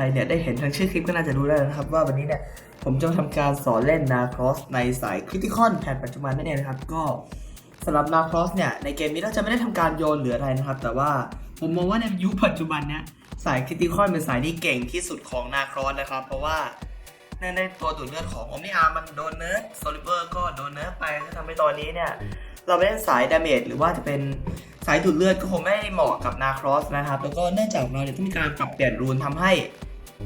รเนี่ยได้เห็นทางชื่อคลิปก็น่าจะรู้แล้วนะครับ ว่าวันนี้เนี่ยผมจะมาทำการสอนเล่นนาครอสในสายคริติคอนแผนปัจจุบันนั่นเองนะครับก็สำหรับนาครอสเนี่ยในเกมนี้เราจะไม่ได้ทำการโยนหรืออะไรนะครับ แต่ว่าผมมองว่าในยุคปัจจุบันเนี่ยสายคริติคอนเป็นสายที่เก่งที่สุดของนาครอสนะครับ เพราะว่าในในตัวดูดเลือดของอมนิอาร์มันโดนเนิร์ฟโซลิเวอร์ก็โดนเนิร์ฟไปก็ทำให้ตอนนี้เนี่ยเราไม่ได้สายดาเมจหรือว่าจะเป็นสายดูดเลือดก็คงไม่เหมาะกับนาครอสนะครับ แล้วก็เนื่องจากเราเนี่ยต้องมีการปรับเปลี่ยนรูนทำให้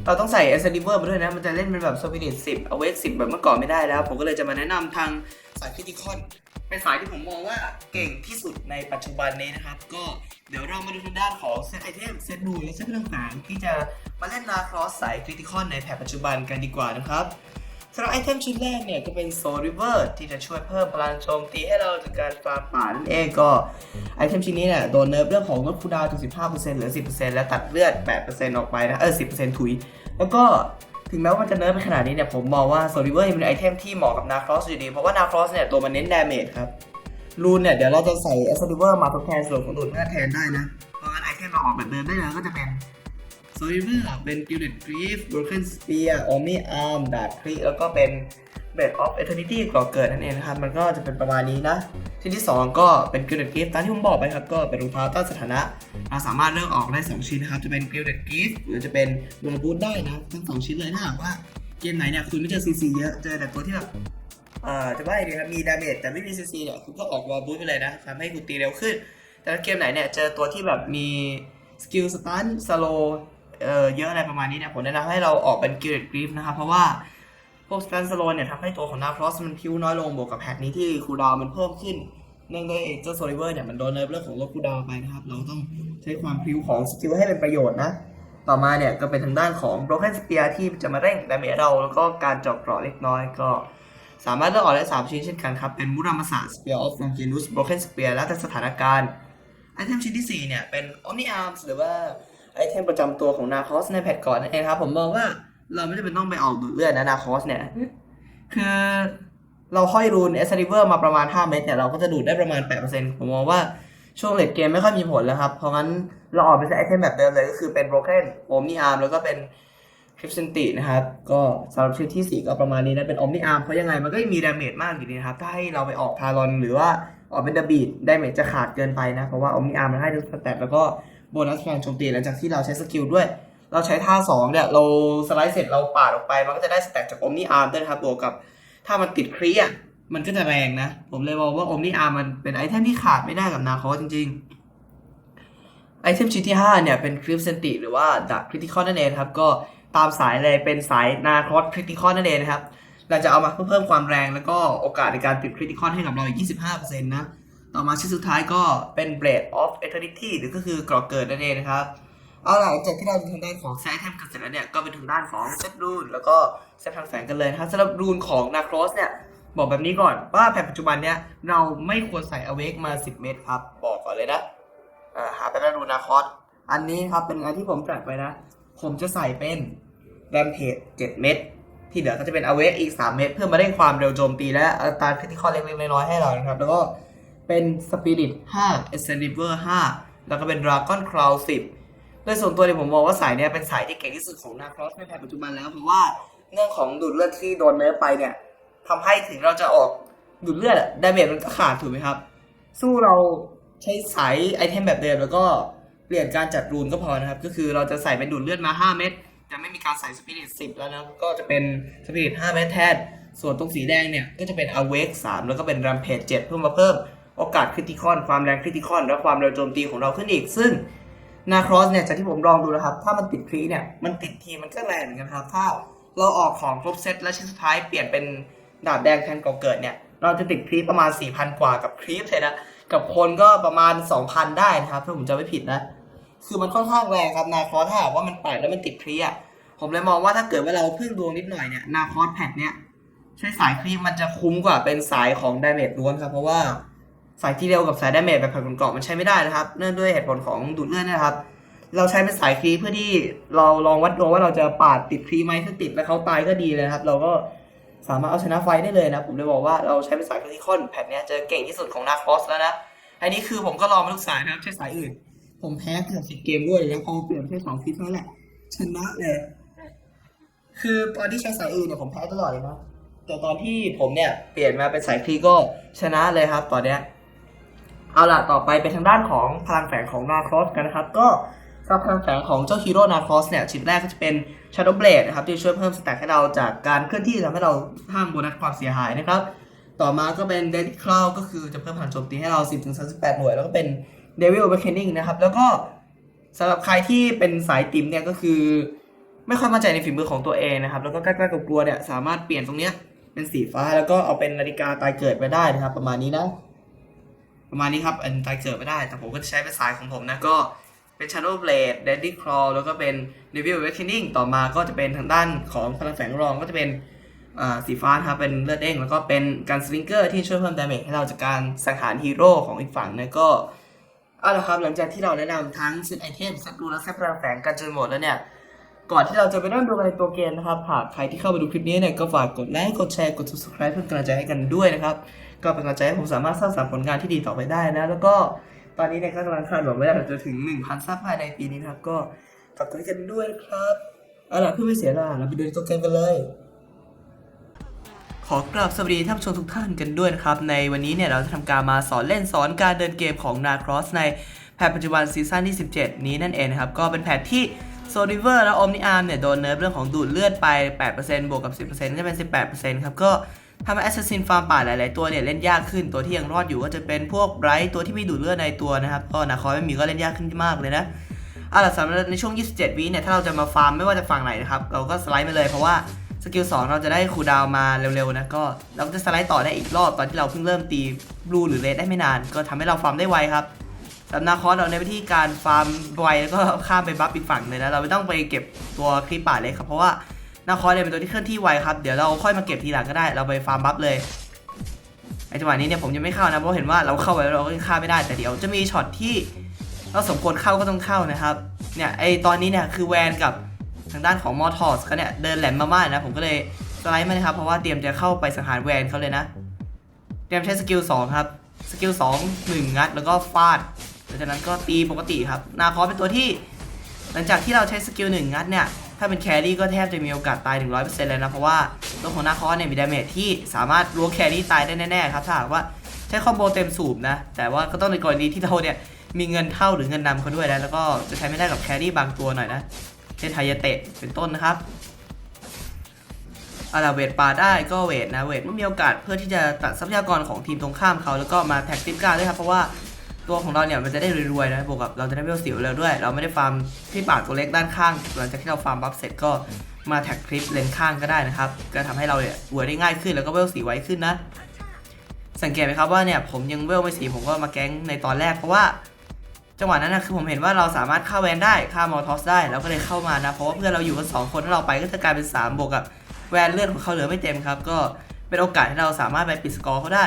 เราต้องใส่เอสเซนิเวอร์มาด้วยนะ มันจะเล่นเป็นแบบสปิริตสิบเอเวกสิบแบบเมื่อก่อนไม่ได้แล้ว ผมก็เลยจะมาแนะนำทางสายคริติคอนเป็นสายที่ผมมองว่าเก่งที่สุดในปัจจุบันนี้นะครับ ก็เดี๋ยวเรามาดูทางด้านของเซตไอเทมเซตดูและเซตต่างที่จะมาเล่นนาครอสสายคริติคอนในแพทปัจจุบันกันดีกว่านะครับ สำหรับไอเทมชิ้นแรกเนี่ยก็เป็นโซลิเวอร์ที่จะช่วยเพิ่มพลังโจมตีให้เราจากการฟาร์มป่านั่นเองก็ไอเทมชิ้นนี้เนี่ยโดนเนิร์ฟเรื่องของลดคูดาวน์ถึง 15%เหลือ 10%และตัดเลือด 8%ออกไปนะเออ 10%ถุย แล้วก็ถึงแม้ว่ามันจะเนิร์ฟไปขนาดนี้เนี่ยผมมองว่าโซลิเวอร์ยังเป็นไอเทมที่เหมาะกับนาครอสอยู่ดี เพราะว่านาครอสเนี่ยตัวมันเน้นดาเมจครับรูนเนี่ยเดี๋ยวเราจะใส่เอสลิเวอร์มาทดแทนส่วนของดูดเลือแทนได้นะเพราะงั้นไอเทมเราออกแบบเดิมได้แล้วก็จะเป็น ซลิเวอร์เป็น Gilded Grief Broken Spear Omni Arm ดาบครีแล้วก็เป็น Blade of Eternity ก่อเกิดนั่นเองนะครับ มันก็จะเป็นประมาณนี้นะ ชิ้นที่ 2 ก็เป็น Gilded Grief ตามที่ผมบอกไปครับ ก็เป็นรองเท้าต้านสถานะ เราสามารถเลือกออกได้ 2 ชิ้นนะครับ จะเป็น Gilded Grief หรือจะเป็น b l o Boot ได้นะทั้ง 2 ชิ้นเลยถ้าหากว่าเกมไหนเนี่ยคุณไม่เจอ CC เยอะเจอแต่ตัวที่แบบเอ่อจะว่าไงดีครับมีดาเมจแต่ไม่มี CC เนี่ยคุณก็ออกวอลบูทไปเลยนะทำให้คุณตีเร็วขึ้น แต่เกมไหนเนี่ยเจอตัวที่แบบมีสกิลสตันสโล เอ่อเยอะอะไรประมาณนี้เนี่ยผมแนะนำให้เราออกเป็นกิลด์กริฟนะครับ เพราะว่าพวกสแตนสโลนเนี่ยทำให้ตัวของนาครอสมันพิวน้อยลงบวกกับแพทนี้ที่คูดาวมันเพิ่มขึ้นเนื่องด้วยเจ้าโซลิเวอร์เนี่ยมันโดนเนิร์ฟเรื่องของลดคูดาวไปนะครับเราต้องใช้ความพิ้วของสกิลให้เป็นประโยชน์นะต่อมาเนี่ยก็เป็นทางด้านของ Broken Spear ที่จะมาเร่งดาเมจเราแล้วก็การเจาะเกราะเล็กน้อยก็สามารถเลือกออกได้3ชิ้นเช่นกันครับ เป็นมุรามาสะ Spear of Longinus Broken Spear แล้วแต่สถานการณ์ไอเทมชิ้นที่ 4 เนี่ย เป็น Omni Arms หรือว่า ไอเทมประจำตัวของนาคอสในแพทก่อนนั่นเองครับ ผมมองว่าเราไม่จำเป็นต้องไปออกดูดเลือดนะนาคอสเนี่ย คือเราห้อยรูนเอสริเวอร์มาประมาณ 5 เม็ดเนี่ย เราก็จะดูดได้ประมาณ 8%ผมมองว่าช่วงเลดเกมไม่ค่อยมีผลแล้วครับ เพราะงั้นเราออกไปใช้ไอเทมแบบเดิมเลยก็คือเป็น Broken Omni Arm แล้วก็เป็นคริปเซนตินะครับ ก็สำหรับชิ้นที่ 4 ก็ประมาณนี้นะเป็นออมนิอาร์มเพราะยังไงมันก็ยังมีดาเมจมากอยู่ดีนะครับ ถ้าให้เราไปออกทารอนหรือว่าออกเป็นดาบีดดาเมจจะขาดเกินไปนะ เพราะว่าออมนิอาร์มมันให้ทั้งสแตทแล้วก็ โบนัสพลังโจมตีหลังจากที่เราใช้สกิลด้วย เราใช้ท่า2เนี่ยเราสไลด์เสร็จเราปาดออกไปมันก็จะได้สแตทจากอมนิอาร์มด้วยครับบวกกับถ้ามันติดครีอะมันก็จะแรงนะ ผมเลยมองว่าอมนิอาร์มมันเป็นไอเทมที่ขาดไม่ได้กับนาคอสจริงๆไอเทมชิ้นที่ 5 เนี่ยเป็นคริปเซนติหรือว่าดาบคริติคอลนั่นเองครับก็ตามสายเลยเป็นสายนาคอสคริติคอลนั่นเองนะครับเราจะเอามาเพื่อเพิ่มความแรงแล้วก็โอกาสในการติดคริติคอลให้กับเราอีก 25%นะ ต่อมาชิ้นสุดท้ายก็เป็น Blade of Eternity หรือก็คือกรอเกิดนั่นเองนะครับ เอาล่ะหลังจากที่เราดูทางด้านของเซตไอเทมกันเสร็จแล้วเนี่ย ก็เป็นทางด้านของเซตรูนแล้วก็เซตทางแฝงกันเลยนะครับสำหรับรูนของนาครอสเนี่ย บอกแบบนี้ก่อนว่าแผนปัจจุบันเนี่ย เราไม่ควรใส่อเวกมา 10 เมตรครับ บอกก่อนเลยนะอ่าหาไปแล้วดูนาครอสอันนี้ครับเป็นอันที่ผมจัดไปนะ ผมจะใส่เป็นแรมเพจ7เม็ดที่เหลือก็จะเป็นอเวกอีก 3 เม็ดเพื่อมาเร่งความเร็วโจมตีและอัตราคริติคอลเล็กๆน้อยๆให้เรานะครับแล้วก็ เป็นสปิริต5 e s c e n d i v e r 5แล้วก็เป็น Dragon Crown 10โดยส่วนตัวเนี่ยผมมองว่าสายเนี้ยเป็นสายที่เก่งที่สุดของนาครอสในแผนปัจจุบันแล้วเพราะว่าเรื่องของดูดเลือดที่โดนเนื้อไปเนี่ยทำให้ถึงเราจะออกดูดเลือดดาเมจมันก็ขาดถูกไหมครับ สู้เราใช้สายไอเทมแบบเดิมแล้วก็เปลี่ยนการจัดรูนก็พอนะครับ ก็คือเราจะใส่เป็นดูดเลือดมา 5 เม็ดจะไม่มีการใส่สปิริต10 แล้วนะก็จะเป็นสปิริต5เม็ดแทนส่วนตรงสีแดงเนี่ยก็จะเป็นอเวก3แล้วก็เป็นรัมเพจ7เพื่อมาเพิ่ม โอกาสคริติคอนความแรงคริติคอนและความเร็วโจมตีของเราขึ้นอีก ซึ่งนาครอสเนี่ยจากที่ผมลองดูนะครับ ถ้ามันติดครีเนี่ยมันติดทีมันก็แรงเหมือนกันครับ ถ้าเราออกของครบเซตและชิ้นสุดท้ายเปลี่ยนเป็นดาบแดงแทนก่อเกิดเนี่ยเราจะติดครีประมาณ 4,000 กว่ากับครีปเลยนะกับคนก็ประมาณ 2,000 ได้นะครับถ้าผมจำไม่ผิดนะ คือมันค่อนข้างแรงครับนาคอสถ้าหากว่ามันปาดแล้วมันติดครีอะผมเลยมองว่าถ้าเกิดว่าเราพึ่งดวงนิดหน่อยเนี่ยนาคอสแพทเนี่ยใช้สายครีปมันจะคุ้มกว่าเป็นสายของดาเมจล้วนครับเพราะว่า สายที่เร็วกับสายดาเมจแบบแผ่นกราะมันใช้ไม่ได้นะครับ เนื่องด้วยเหตุผลของดูดเลือดนะครับ เราใช้เป็นสายครีเพื่อที่เราลองวัดดวงว่าเราจะปาดติดครีไหมถ้าติดแล้วเขาตายก็ดีเลยนะครับ เราก็สามารถเอาชนะไฟได้เลยนะ ผมเลยบอกว่าเราใช้เป็นสายคริคอนแพทเนี้จะเก่งที่สุดของนาคอสแล้วนะอันนี้คือผมก็ลองมาทุกสายนะครับใช้สายอื่น ผมแพ้เกือบสิบเกมด้วยแล้วพอเปลี่ยนแค่สองคลิปเท่านั้นแหละชนะเลยคือตอนที่ใช้สายอื่นเนี่ยผมแพ้ตลอดเลยนะแต่ตอนที่ผมเนี่ยเปลี่ยนมาเป็นสายคลีก็ชนะเลยครับตอนเนี้ย เอาล่ะต่อไปเป็นทางด้านของพลังแฝงของนาครอสกันนะครับ ก็สำหรับพลังแฝงของเจ้าฮีโร่นาครอสเนี่ยชิ้นแรกก็จะเป็น Shadow Blade นะครับที่ช่วยเพิ่มสแต็กให้เราจากการเคลื่อนที่ทำให้เราห้ามโบนัสความเสียหายนะครับ ต่อมาก็เป็น Deadly Cloud ก็คือจะเพิ่มพลังโจมตีให้เรา 10-38 หน่วย แล้วก็เป็น Devil Awakening นะครับ แล้วก็สำหรับใครที่เป็นสายติมเนี่ยก็คือ ไม่ค่อยมั่นใจในฝีมือของตัวเองนะครับ แล้วก็กล้าๆกลัวเนี่ยสามารถเปลี่ยนตรงเนี้ยเป็นสีฟ้าแล้วก็เอาเป็นนาฬิกาตายเกิดไปได้นะครับ ประมาณนี้นะ ประมาณนี้ครับ อันตายเกิดไม่ได้ แต่ผมก็จะใช้เป็นสายของผมนะ ก็เป็น Shadow Blade Deadly Claw แล้วก็เป็น Devil Awakening ต่อมาก็จะเป็นทางด้านของพลังแฝงรองก็จะเป็นสีฟ้านะครับ เป็นเลือดเด้ง แล้วก็เป็นการสลิงเกอร์ที่ช่วยเพิ่มดาเมจให้เราจากการสังหารฮีโร่ของอีกฝั่งนะก็เอาละครับหลังจากที่เราแนะนำทั้งเซตไอเทมเซตรูและเซตพลังแฝงกันจนหมดแล้วเนี่ย ก่อนที่เราจะไปเริ่มดูกันในตัวเกมนะครับหากใครที่เข้ามาดูคลิปนี้เนี่ยก็ฝากกดไลค์กดแชร์กด subscribe เพื่เป็นกำลังใจให้กันด้วยนะครับ ก็เป็นกำลังใจให้ผมสามารถสร้างสรรค์ผลงานที่ดีต่อไปได้นะ แล้วก็ตอนนี้เนี่ยก็กำลังคาดหวังว่าเราจะถึง 1,000ซับภายในปีนี้นะครับ ก็ฝากกดไลค์กันด้วยครับเอาล่ะเพื่อไม่เสียเวลาเราไปดูในตัวเกมกันเลย ขอกราบสวัสดีท่านผู้ชมทุกท่านกันด้วยนะครับ ในวันนี้เนี่ยเราจะทำการมาสอนเล่นสอนการเดินเกมของ n a c r o s ในแพทปัจจุบันซีซั่นที่ 17 นี้นั่นเองนะครับ ก็เป็นแพทที่โซลิเวอร์และ Omni Arm เนี่ยโดนเนิร์ฟเรื่องของดูดเลือดไป 8%บวกกับ 10%ก็เป็น 18%ครับก็ ทำให้ Assassin ฟาร์มป่าหลาย ๆ ตัวเนี่ยเล่นยากขึ้นตัวที่ยังรอดอยู่ก็จะเป็นพวกไบรท์ตัวที่ไม่ดูดเลือดในตัวนะครับก็นาคอยไม่มีก็เล่นยากขึ้นมากเลยนะเอาล่ะสำหรับในช่วง 27 วิเนี่ยถ้าเราจะมาฟาร์มไม่ว่าจะฝั่งไหนนะครับเราก็สไลด์ไปเลยเพราะว่าสกิล2เราจะได้คูดาวมาเร็ว ๆ นะก็เราจะสไลด์ต่อได้อีกรอบตอนที่เราเพิ่งเริ่มตีบลูหรือเรดได้ไม่นาน ก็ทำให้เราฟาร์มได้ไวครับสำหรับนาคอสเราในวิธีการฟาร์มไวแล้วก็ข้ามไปบัฟอีกฝั่งเลยนะเราไม่ต้องไปเก็บตัวคลิปป่าเลยครับเพราะว่า นาคอเนี่ยเป็นตัวที่เคลื่อนที่ไวครับ เดี๋ยวเราค่อยมาเก็บทีหลังก็ได้ เราไปฟาร์มบัฟเลยไอจังหวะนี้เนี่ยผมยังไม่เข้านะ เพราะเห็นว่าเราเข้าไปเราก็ฆ่าไม่ได้ แต่เดี๋ยวจะมีช็อตที่เราสมควรเข้าก็ต้องเข้านะครับ เนี่ยไอตอนนี้เนี่ยคือแวนกับทางด้านของมอทอสเขาเนี่ยเดินแหลมมามานะ ผมก็เลยสไลด์มานะครับ เพราะว่าเตรียมจะเข้าไปสังหารแวนเขาเลยนะ เตรียมใช้สกิล2ครับ สกิล2 1งัดแล้วก็ฟาดหลังจากนั้นก็ตีปกติครับ นาคอเป็นตัวที่ หลังจากที่เราใช้สกิล1งัดเนี่ย ถ้าเป็นแครี่ก็แทบจะมีโอกาสตาย 100%เลยนะ เพราะว่าตัวของนาคอสเนี่ยมีดาเมจที่สามารถล้วงแครี่ตายได้แน่ๆครับ ถ้าหากว่าใช้คอมโบเต็มสูบนะ แต่ว่าก็ต้องในกรณีที่เราเนี่ยมีเงินเท่าหรือเงินนำเขาด้วยนะแล้วก็จะใช้ไม่ได้กับแครี่บางตัวหน่อยนะเช่นไทยเตะเป็นต้นนะครับอาราเวทปาได้ก็เวทนะเวทไม่มีโอกาสเพื่อที่จะตัดทรัพยากรของทีมตรงข้ามเขาแล้วก็มาแท็กติปการด้วยครับเพราะว่า ตัวของเราเนี่ยมันจะได้รวยๆนะบวกกับเราจะได้เวลสิวแล้วด้วย เราไม่ได้ฟาร์มที่ป่าตัวเล็กด้านข้าง หลังจากที่เราฟาร์มบัฟเสร็จก็มาแท็กคลิปเลนข้างก็ได้นะครับ ก็ทำให้เราเนี่ยรวยได้ง่ายขึ้นแล้วก็เวลสีไวขึ้นนะ สังเกตไหมครับว่าเนี่ยผมยังเวลไม่สีผมก็มาแก๊งในตอนแรกเพราะว่าจังหวะนั้นนะคือผมเห็นว่าเราสามารถฆ่าแวนได้ฆ่ามอร์ทอสได้เราก็เลยเข้ามานะเพราะว่าเพื่อนเราอยู่กันสองคนถ้าเราไปก็จะกลายเป็น 3 บวกกับแวนเลือดของเขาเหลือไม่เต็มครับ ก็เป็นโอกาสที่เราสามารถไปปิดสกอร์เขาได้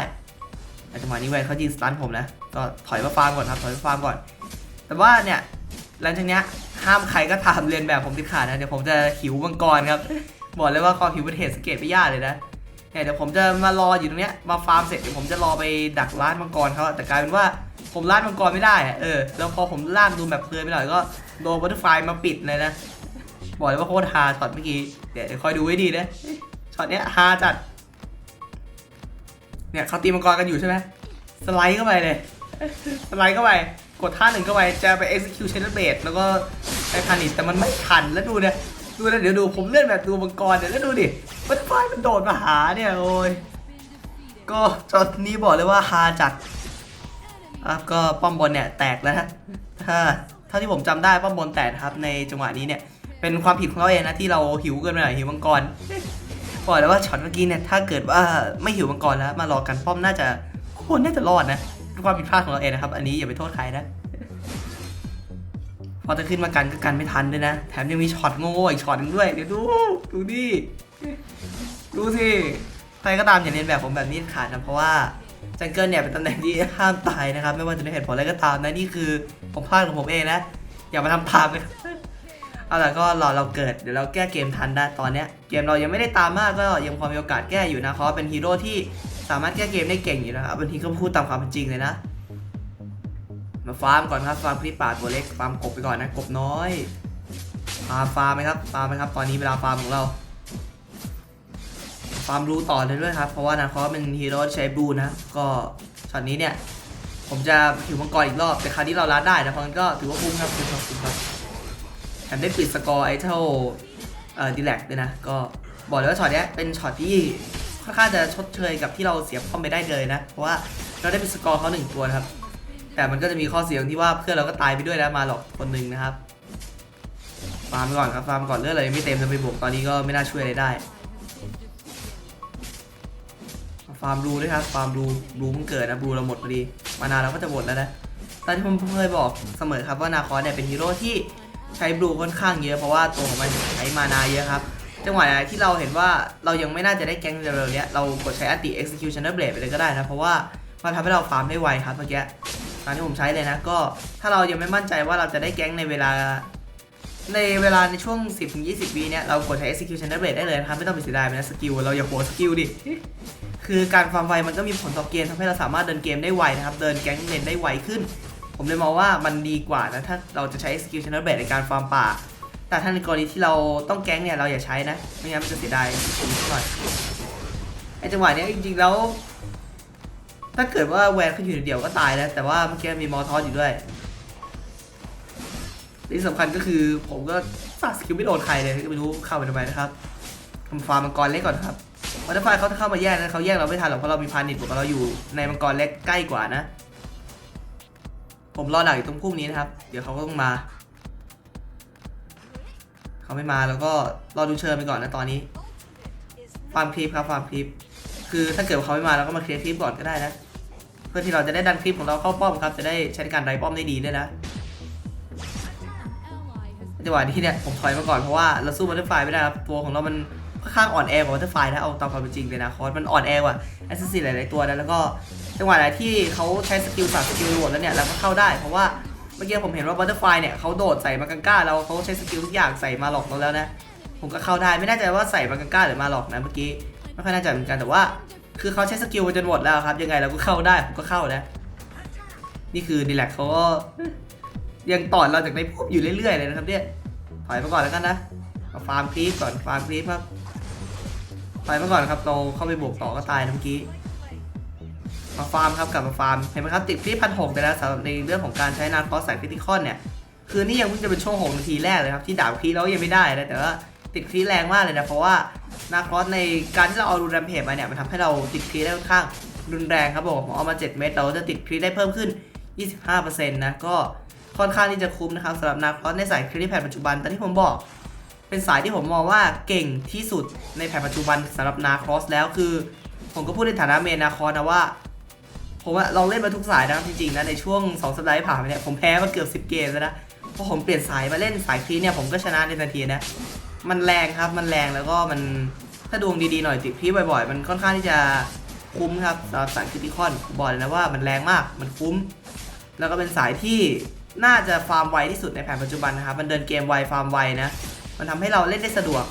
จังหวะนี้แวนเขายิงสตันผมนะ ก็ถอยมาฟาร์มก่อนครับ ถอยมาฟาร์มก่อน แต่ว่าเนี่ยหลังจากเนี้ยห้ามใครก็ตามเรียนแบบผมติดขาดนะ เดี๋ยวผมจะหิวมังกรครับ บอกเลยว่าความหิวเป็นเหตุสังเกตไม่ยากเลยนะเนี่ยเดี๋ยวผมจะมารออยู่ตรงเนี้ย มาฟาร์มเสร็จเดี๋ยวผมจะรอไปดักร้านมังกรเขาแต่กลายเป็นว่าผมร้านมังกรไม่ได้เออ แล้วพอผมล่าดูแบบเพลินไปหน่อยก็โดนบัตเตอร์ไฟมาปิดเลยนะ บอกเลยว่าโคตรฮาช็อตเมื่อกี้ เดี๋ยวเดี๋ยวคอยดูให้ดีนะ ช็อตเนี้ยฮาจัด เนี่ยเขาตีมังกรกันอยู่ใช่ไหมสไลด์เข้าไปเลย สไลด์เข้าไป กดท่าหนึ่งเข้าไป จะไป execute channel bait แล้วก็ไปพันิชแต่มันไม่ทันแล้วดูเนี่ยดูนะเดี๋ยวดูผมเลื่อนแบบดูมังกรเดี๋ยวแล้วดูดิบัตเตอร์ไฟมันโดดมาหาเนี่ยโอ้ยก็จอนี้บอกเลยว่าฮาจัดครับก็ป้อมบนเนี่ยแตกแล้วนะถ้าเท่าที่ผมจำได้ป้อมบนแตกนะครับในจังหวะนี้เนี่ยเป็นความผิดของเราเองนะที่เราหิวเกินไปหน่อยหิวมังกร บอกเลยว่าช็อตเมื่อกี้เนี่ยถ้าเกิดว่าไม่หิวมังกรแล้ว มารอกันป้อมน่าจะคนน่าจะรอดนะความผิดพลาดของเราเองนะครับ อันนี้อย่าไปโทษใครนะพอจะขึ้นมากันก็กันไม่ทันด้วยนะ แถมยังมีช็อตโง่ๆอีกช็อตหนึงด้วย เดี๋ยวดู ดูดิดูสิใครก็ตามอย่าเรียนแบบผมแบบนี้ขาดนะ เพราะว่าจังเกิลเนี่ยเป็นตำแหน่งที่ห้ามตายนะครับ ไม่ว่าจะด้วยเหตุผลอะไรก็ตามนะนี่คือผมพลาดของผมเองนะ อย่ามาทำตามนะครับ เอาล่ะก็รอเราเกิดเดี๋ยวเราแก้เกมทันได้ตอนเนี้ยเกมเรายังไม่ได้ตามมากก็ยังพอมีโอกาสแก้อยู่นะเขาเป็นฮีโร่ที่สามารถแก้เกมได้เก่งอยู่นะครับบางทีก็พูดตามความเป็นจริงเลยนะ มาฟาร์มก่อนครับฟาร์มคลิปป่าตัวเล็กฟาร์มกบไปก่อนนะกบน้อยฟาร์มฟาร์มไหมครับฟาร์มไหมครับตอนนี้เวลาฟาร์มของเราฟาร์มบลูต่อเลยด้วยครับเพราะว่านาคอสเป็นฮีโร่ใช้บลูนะก็ช็อตนี้เนี่ยผมจะผิวมังกรอีกรอบแต่คราวนี้เราล้าได้นะเพราะงั้นก็ถือว่าคุ้มครับคุ้มครับคุ้มครับ แถมได้ปิดสกอร์ไอเท่าเอ่อดีแลกด้วยนะ ก็บอกเลยว่าช็อตเนี้ยเป็นช็อตที่ค่อนข้างจะชดเชยกับที่เราเสียป้อมไปได้เลยนะ เพราะว่าเราได้ปิดสกอร์เขาหนึ่งตัวนะครับ แต่มันก็จะมีข้อเสียที่ว่าเพื่อนเราก็ตายไปด้วยนะมาหรอกคนหนึ่งนะครับฟาร์มก่อนครับฟาร์มก่อนเลือดเรายังไม่เต็มจะไปบวกตอนนี้ก็ไม่น่าช่วยอะไรได้ฟาร์มบลูด้วยครับฟาร์มบลูบลูเพิ่งเกิดนะบลูเราหมดพอดี มานานเราก็จะหมดแล้วนะตอนที่ผมเคยบอกเสมอครับว่านาคอสเนี่ยเป็นฮีโร่ที่ ใช้บลูค่อนข้างเยอะเพราะว่าตัวของมันใช้มานาเยอะครับ จังหวะไหนที่เราเห็นว่าเรายังไม่น่าจะได้แก๊งเร็วๆเนี้ยเรากดใช้อัติ executioner blade ไปเลยก็ได้นะ เพราะว่ามันทำให้เราฟาร์มได้ไวครับเมื่อกี้ตอนที่ผมใช้เลยนะก็ถ้าเรายังไม่มั่นใจว่าเราจะได้แก๊งในเวลา ในเวลาในช่วง 10-20วิเนี่ยเรากดใช้ executioner blade ได้เลยนะครับไม่ต้องไปเสียดายไปนะสกิลเราอย่าโหสกิลดิคือการฟาร์มไวมันก็มีผลต่อเกมทำให้เราสามารถเดินเกมได้ไวนะครับเดินแก๊งเลนได้ไวขึ้น ผมเลยมองว่ามันดีกว่านะ ถ้าเราจะใช้ executioner blade ในการฟาร์มป่า แต่ถ้าในกรณีที่เราต้องแก๊งเนี่ย เราอย่าใช้นะ ไม่งั้นมันจะเสียดายหน่อยไอจังหวะเนี้ยจริงๆแล้ว ถ้าเกิดว่าแวนเขาอยู่เดียวก็ตายแล้ว แต่ว่าเมื่อกี้มีมอทอสอยู่ด้วยที่สำคัญก็คือผมก็สาดสกิลไม่โดนใครเลยก็ไม่รู้เข้าไปทำไมนะครับทำฟาร์มมังกรเล็กก่อนครับวัตเตอร์ไฟเขาจะเข้ามาแย่งนะเขาแย่งเราไม่ทันหรอกเพราะเรามีพานิชบวกกับเราอยู่ในมังกรเล็กใกล้กว่านะ ผมรอดักอยู่ตรงพุ่มนี้นะครับ เดี๋ยวเขาก็ต้องมา เขาไม่มาแล้วก็รอดูเชิญไปก่อนนะตอนนี้ฟามคลิปครับฟามคลิป คือถ้าเกิดเขาไม่มาเราก็มาเคลียร์คลิปก่อนก็ได้นะ เพื่อที่เราจะได้ดันคลิปของเราเข้าป้อมครับ จะได้ใช้การไดป้อมได้ดีด้วยนะจังหวะนี้เนี่ยผมถอยมาก่อนเพราะว่าเราสู้วัตเตอร์ไฟไม่ได้ครับ ตัวของเรามัน ข้างอ่อนแอกว่าวัตเตอร์ไฟนะเอาตามความเป็นจริงเลยนะคอร์สมันอ่อนแอกว่าแอสซิสซี่หลายๆตัวนะแล้วก็จังหวะไหนที่เขาใช้สกิลสามสกิลโหวตแล้วเนี่ยเราก็เข้าได้เพราะว่าเมื่อกี้ผมเห็นว่าบัตเตอร์ไฟเนี่ยเขาโดดใส่มากังก้าเราเขาใช้สกิลทุกอย่างใส่มาหลอกเราแล้วนะผมก็เข้าได้ไม่แน่ใจว่าใส่มากังก้าหรือมาหลอกนะเมื่อกี้ไม่ค่อยแน่ใจเหมือนกันแต่ว่า คือเขาใช้สกิลจนหมดแล้วครับยังไงเราก็เข้าได้ผมก็เข้านะนี่คือดีแลกเขาก็ยังต่อเราจากในพุ่มอยู่เรื่อยๆเลยนะครับเนี่ยถอยมาก่อนแล้วกันนะมาฟาร์มคลีฟก่อนฟาร์มคลีฟครับ ถอยมาก่อนครับเราเข้าไปบวกต่อก็ตายเมื่อกี้มาฟาร์มครับกลับมาฟาร์มเห็นไหมครับติดคลีฟพันหกไปแล้วสำหรับในเรื่องของการใช้นานคอสใส่คริติคอนเนี่ยคือนี่ยังเพิ่งจะเป็นช่วงหกนาทีแรกเลยครับที่ดาบคลีฟเรายังไม่ได้นะแต่ว่าติดคีแรงมากเลยนะเพราะว่านาคอสในการที่เราเอารูแรมเพจมาเนี่ยมันทำให้เราติดคีได้ค่อนข้างรุนแรงครับผมเอามา7เม็ดเราจะติดคลีได้เพิ่มขึ้น 25%นะก็ค่อนข้างที่จะคุ้มนะครับสำหรับนาคอสในสายคลีฟแพดปัจจุบันแต่ที่ผมบอก เป็นสายที่ผมมองว่าเก่งที่สุดในแพทปัจจุบันสำหรับนาครอสแล้วคือ ผมก็พูดในฐานะเมนนาคอสนะว่า ผมว่าเราเล่นมาทุกสายนะจริงๆนะในช่วง2สัปดาห์ที่ผ่านมาเนี่ยผมแพ้มาเกือบ10 เกมแล้วนะพอผมเปลี่ยนสายมาเล่นสายคลีเนี่ยผมก็ชนะในทันทีนะมันแรงครับมันแรงแล้วก็มันถ้าดวงดีๆหน่อยติดพีบ่อยๆ มันค่อนข้างที่จะคุ้มครับสำหรับสายคริติคอนบอกเลยนะว่ามันแรงมากมันคุ้ม แล้วก็เป็นสายที่น่าจะฟาร์มไวที่สุดในแผนปัจจุบันนะครับ มันเดินเกมไวฟาร์มไวนะ มันทำให้เราเล่นได้สะดวก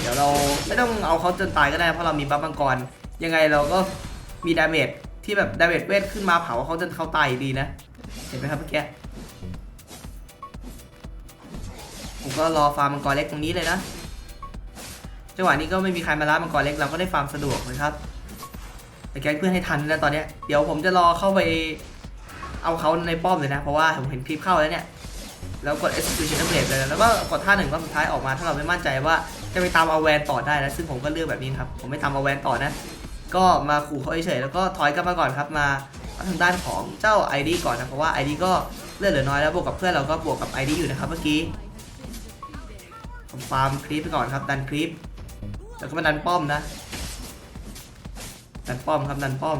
เดี๋ยวเราไม่ต้องเอาเขาจนตายก็ได้เพราะเรามีบัฟมังกร ยังไงเราก็มีดาเมจที่แบบดาเมจเวทขึ้นมาเผาเขาจนเขาตายดีนะ เห็นไหมครับเมื่อกี้ ผมก็รอฟาร์มมังกรเล็กตรงนี้เลยนะ จังหวะนี้ก็ไม่มีใครมาล้ามังกรเล็กเราก็ได้ฟาร์มสะดวกเลยครับ แต่แก๊งเพื่อนให้ทันนะตอนเนี้ยเดี๋ยวผมจะรอเข้าไปเอาเขาในป้อมเลยนะ เพราะว่าผมเห็นคลิปเข้าแล้วเนี่ย แล้วกด execution upgrade เลยแล้วก็กดท่าหนึ่งรอบสุดท้ายออกมา ถ้าเราไม่มั่นใจว่าจะไปตามเอาแวนต่อได้นะซึ่งผมก็เลือกแบบนี้ครับ ผมไม่ตามเอาแวนต่อนะ ก็มาขู่เขาเฉยๆแล้วก็ถอยกลับมาก่อนครับมาทางด้านของเจ้า ID ก่อนนะ เพราะว่า ID ก็เลือดเหลือน้อยแล้วบวกกับเพื่อนเราก็บวกกับ ID อยู่นะครับเมื่อกี้ผมฟาร์มคลิปไปก่อนครับดันคลิปแล้วก็มาดันป้อมนะดันป้อมครับดันป้อม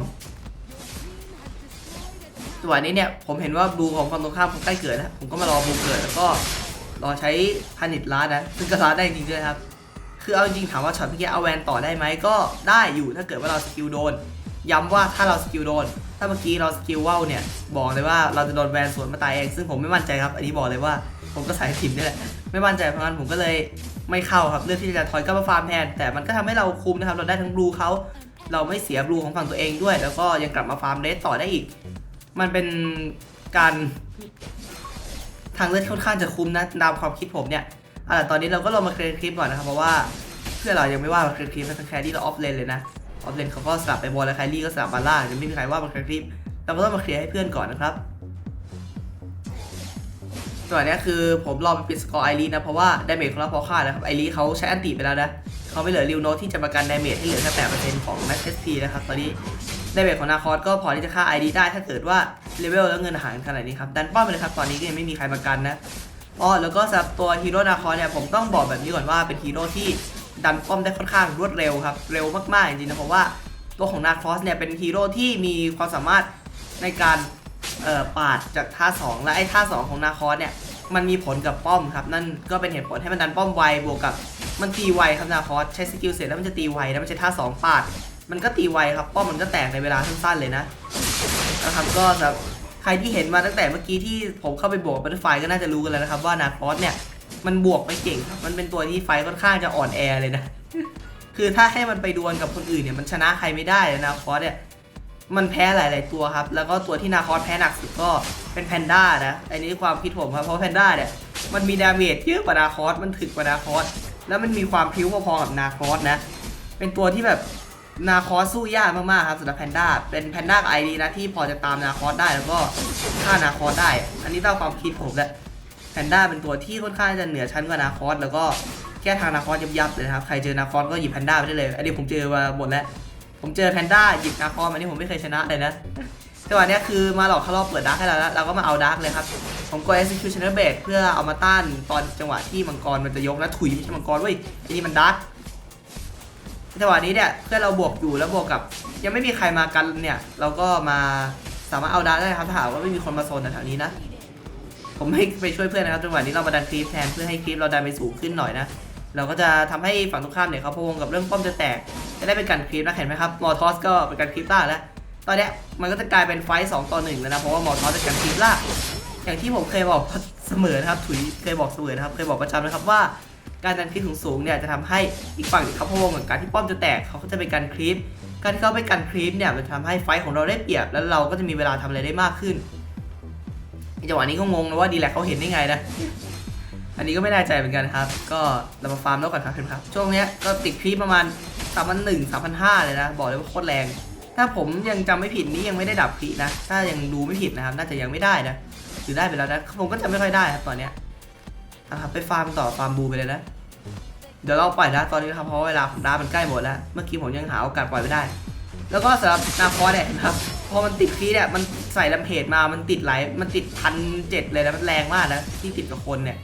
จังหวะนี้เนี่ยผมเห็นว่าบลูของฝั่งตรงข้ามเขาใกล้เกิดแล้วผมก็มารอบลูเกิดแล้วก็รอใช้พานิชลัดนะซึ่งก็ลัดได้จริงด้วยครับ คือเอาจริงถามว่าช็อตเมื่อกี้เอาแวนต่อได้ไหมก็ได้อยู่ถ้าเกิดว่าเราสกิลโดน ย้ำว่าถ้าเราสกิลโดน ถ้าเมื่อกี้เราสกิลว่าวเนี่ยบอกเลยว่าเราจะโดนแวนสวนมาตายเองซึ่งผมไม่มั่นใจครับ อันนี้บอกเลยว่าผมก็สายทีมนี่แหละไม่มั่นใจเพราะงั้นผมก็เลยไม่เข้าครับเลือกที่จะถอยกลับมาฟาร์มแทนแต่มันก็ทำให้เราคุมนะครับเราได้ทั้งบลูเขาเราไม่เสียบลูของฝั่งตัวเองด้วย แล้วก็ยังกลับมาฟาร์มเลสต่อได้อีก มันเป็นการทางเลือกค่อนข้างจะคุ้มนะตามความคิดผมเนี่ยอะตอนนี้เราก็ลงมาเคลียร์คลิปก่อนนะครับเพราะว่าเพื่อนเรายังไม่ว่ามาเคลียร์คลิปนะทั้งแครี่และออฟเลนเลยนะออฟเลนเขาก็สลับไปบอลแล้วแครี่ก็สลับมาล่าจะไม่มีใครว่ามาเคลียร์คลิปเราก็ต้องมาเคลียร์ให้เพื่อนก่อนนะครับส่วนนี้คือผมรอไปปิดสกอร์ไอรีนะเพราะว่าดาเมจของเราพอค่านะครับไอรีเขาใช้อันติไปแล้วนะเขาไม่เหลือริวโนที่จะประกันดาเมจให้เหลือแค่แปดเปอร์เซ็นต์ของแม็กเอสพีนะครับตอนนี้ ดเมจของนาคอสก็พอที่จะฆ่าไอรีได้ถ้าเกิดว่าเลเวลแล้วเงินหารขนาดนี้ครับ ดันป้อมไปเลยครับ ตอนนี้ก็ยังไม่มีใครประกันนะอ๋อแล้วก็สำหรับตัวฮีโร่นาคอสเนี่ยผมต้องบอกแบบนี้ก่อนว่าเป็นฮีโร่ที่ดันป้อมได้ค่อนข้างรวดเร็วครับ เร็วมากๆจริงๆนะเพราะว่าตัวของนาคอสเนี่ยเป็นฮีโร่ที่มีความสามารถในการเอ่อปาดจากท่า 2 และไอ้ท่า 2 ของนาคอสเนี่ยมันมีผลกับป้อมครับนั่นก็เป็นเหตุผลให้มันดันป้อมไวบวกกับมันตีไวครับนาคอสใช้สกิลเสร็จแล้วมันจะตีไวแล้วมันใช้ท่า 2 ปาด มันก็ตีไวครับป้อมมันก็แตกในเวลาสั้นๆเลยนะนะครับก็สำหรับใครที่เห็นมาตั้งแต่เมื่อกี้ที่ผมเข้าไปบวกบัตเตอร์ไฟก็น่าจะรู้กันแล้วนะครับว่านาคอสเนี่ยมันบวกไม่เก่งครับมันเป็นตัวที่ไฟค่อนข้างจะอ่อนแอเลยนะ คือถ้าให้มันไปดวลกับคนอื่นเนี่ยมันชนะใครไม่ได้เลยนาคอสเนี่ยมันแพ้หลาย ๆ ตัวครับ แล้วก็ตัวที่นาคอสแพ้หนักสุดก็เป็นแพนด้านะอันนี้ความคิดผมครับเพราะแพนด้าเนี่ยมันมีดาเมจเยอะกว่านาคอสมันถึกกว่านาคอสแล้วมันมีความพิ้วพอๆกับนาคอสนะ เป็นตัวที่แบบ นาคอสสู้ยากมากๆครับสำหรับแพนด้าเป็นแพนด้าไอดีนะที่พอจะตามนาคอสได้แล้วก็ฆ่านาคอสได้ อันนี้ตามความคิดผมแหละแพนด้าเป็นตัวที่ค่อนข้างจะเหนือชั้นกว่านาคอสแล้วก็แก้ทางนาคอสยับยับๆเลยครับใครเจอนาคอสก็หยิบแพนด้าไปได้เลยอันนี้ผมเจอมาหมดแล้ว ผมเจอแพนด้าหยิบนาคอสมานี่ผมไม่เคยชนะเลยนะจังหวะนี้คือมาหลอกเขารอบเปิดดาร์กให้เราแล้วเราก็มาเอาดาร์กเลยครับผมกด executioner b a s เพื่อเอามาต้านตอนจังหวะที่มังกรมันจะยกนะถุยไม่ใช่มังกรเว้ยอันนี้มันดาร์ก จังหวะนี้เนี่ยเพื่อนเราบวกอยู่แล้วบวกกับ ยังไม่มีใครมากันเนี่ย เราก็มาสามารถเอาดาได้ครับถ้าหากว่าไม่มีคนมาโซนแถวนี้นะ ผมให้ไปช่วยเพื่อนนะครับจังหวะนี้เรามาดันคลิปแทนเพื่อให้คลิปเราดันไปสูงขึ้นหน่อยนะเราก็จะทำให้ฝั่งตรงข้ามเนี่ยเขาพวงกับเรื่องป้อมจะแตกจะได้เป็นการคลิปนะเห็นไหมครับมอทอสก็เป็นการคลิปล่าแล้วตอนนี้มันก็จะกลายเป็นไฟต์สองต่อหนึ่งแล้วนะเพราะว่ามอทอสเป็นการคลิปล่าอย่างที่ผมเคยบอกเสมอนะครับถุยเคยบอกเสมอนะครับเคยบอกประจำนะครับว่า การดันคลิปสูงๆเนี่ยจะทำให้อีกฝั่งเขาพะวงกับการที่ป้อมจะแตกเขาก็จะเป็นการคลิป การที่เขาไปกันคลิปเนี่ยมันจะทำให้ไฟของเราได้เปรียบ แล้วเราก็จะมีเวลาทำอะไรได้มากขึ้นจังหวะนี้ก็งงนะว่าดีแลกเขาเห็นได้ไงนะอันนี้ก็ไม่แน่ใจเหมือนกันครับ ก็เรามาฟาร์มแล้วก่อนครับเพื่อนครับ ช่วงนี้ก็ติดคลิปประมาณ3 0 0 1 3 5 0 0เลยนะ บอกเลยว่าโคตรแรง ถ้าผมยังจำไม่ผิดนี่ยังไม่ได้ดับคลิปนะ ถ้ายังดูไม่ผิดนะครับ น่าจะยังไม่ได้นะ หรือได้ไปแล้วนะ ผมก็จำไม่ค่อยได้ครับตอนเนี้ยอะครับไปฟาร์มต่อฟาร์มบูไปเลยนะ เดี๋ยวเราปล่อยนะตอนนี้นะครับเพราะเวลาของดามันใกล้หมดแล้ว เมื่อกี้ผมยังหาโอกาสปล่อยไม่ได้ แล้วก็สำหรับนาคอเนี่ยนะครับพอมันติดคลีเนี่ยมันใส่ลำเพจมามันติดไหลายมันติดพันเจ็ดเลยนะมันแรงมากนะที่ติดกับคนเนี่ย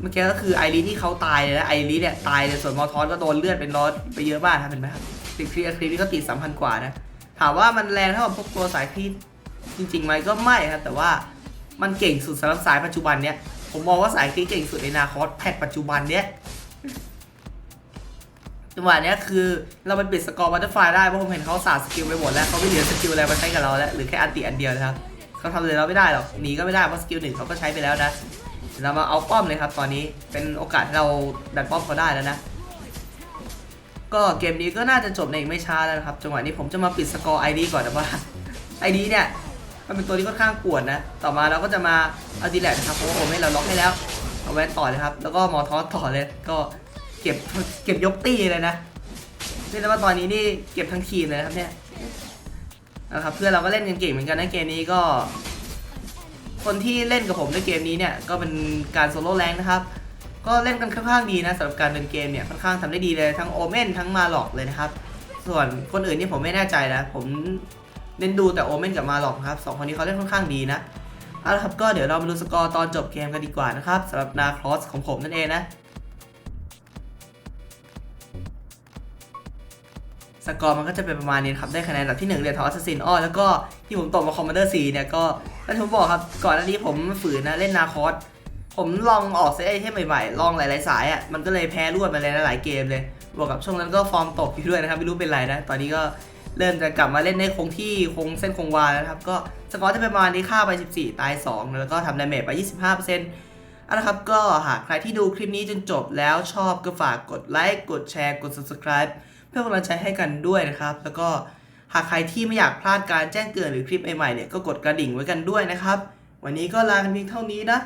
เมื่อกี้ก็คือไอรีที่เขาตายเลยนะไอรีเนี่ยตายเลยส่วนมอทอนก็โดนเลือดเป็นร้อยไปเยอะมากครับเห็นไหมครับติดคลีคลีนี่ก็ติดสามพันกว่านะถามว่ามันแรงเท่ากับพวกตัวสายคลีจริงๆไหมก็ไม่ครับแต่ว่ามันเก่งสุดสำหรับสายปัจจุบันเนี่ยผมมองว่าสายคลีเก่งสุดในนาคอสแพทปัจจุบันเนี่ย จังหวะนี้คือเราไปปิดสกอร์บัตเตอร์ไฟได้เพราะผมเห็นเขาสาดสกิลไปหมดแล้วเขาไม่เหลือสกิลอะไรมาใช้กับเราแล้วหรือแค่อันติอันเดียวนะครับเขาทำเลยเราไม่ได้หรอกหนีก็ไม่ได้เพราะสกิลหนึ่งเขาก็ใช้ไปแล้วนะเรามาเอาป้อมเลยครับ ตอนนี้เป็นโอกาสเราดันป้อมเขาได้แล้วนะ ก็เกมนี้ก็น่าจะจบในอีกไม่ช้าแล้วครับจังหวะนี้ผมจะมาปิดสกอร์ไอดีก่อนนะว่าไอดีเนี่ยมันเป็นตัวที่ค่อนข้างปวดนะ ต่อมาเราก็จะมาเอาดีแลกนะครับเพราะว่าโอเมนเราล็อกให้แล้ว เอาแวนต่อเลยครับ แล้วก็มอทอสต่อเลย ก็เก็บเก็บยกตีเลยนะนี่แล้ว่าตอนนี้นี่เก็บทั้งทีมเลยครับเนี่ยนะครับเพื่อนเราก็เล่นกันเก่งเหมือนกันนะเกมนี้ก็ คนที่เล่นกับผมในเกมนี้เนี่ยก็เป็นการโซโล่แรงนะครับ ก็เล่นกันค่อนข้างดีนะสำหรับการเดินเกมเนี่ยค่อนข้างทำได้ดีเลยทั้งโอเมนทั้งมาหลอกเลยนะครับ ส่วนคนอื่นนี่ผมไม่แน่ใจนะ ผมเน้นดูแต่โอเมนกับมาหลอกครับสองคนนี้เขาเล่นค่อนข้างดีนะ เอาละครับก็เดี๋ยวเรามาดูสกอร์ตอนจบเกมกันดีกว่านะครับสำหรับนาครอสของผมนั่นเองนะ สกอร์มันก็จะเป็นประมาณนี้ครับ ได้คะแนนอันดับที่ 1เรียนทอสซินอ้อแล้วก็ที่ผมตกมาคอมมานเดอร์ซีเนี่ยก็แล้วผมบอกครับ ก่อนหน้านี้ผมฝืนนะเล่นนาคอสผมลองออกเซตไอเทมใหม่ๆ ลองหลายๆสายอะมันก็เลยแพ้รวดมาเลยนะหลายเกมเลยบวกกับช่วงนั้นก็ฟอร์มตกอยู่ด้วยนะครับไม่รู้เป็นไรนะตอนนี้ก็ เริ่มจะกลับมาเล่นในคงที่คงเส้นคงวาแล้วนะครับ ก็สกอร์จะเป็นประมาณนี้ค่าไป 14 ตาย 2 แล้วก็ทำดาเมจไป 25%เอาละครับก็หากใครที่ดูคลิปนี้จนจบแล้วชอบก็ฝากกดไลค์กดแชร์กด subscribe เพื่อเป็นกำลังใจให้กันด้วยนะครับ แล้วก็หากใครที่ไม่อยากพลาดการแจ้งเตือนหรือคลิปใหม่ๆเนี่ยก็กดกระดิ่งไว้กันด้วยนะครับ วันนี้ก็ลากันเพียงเท่านี้นะ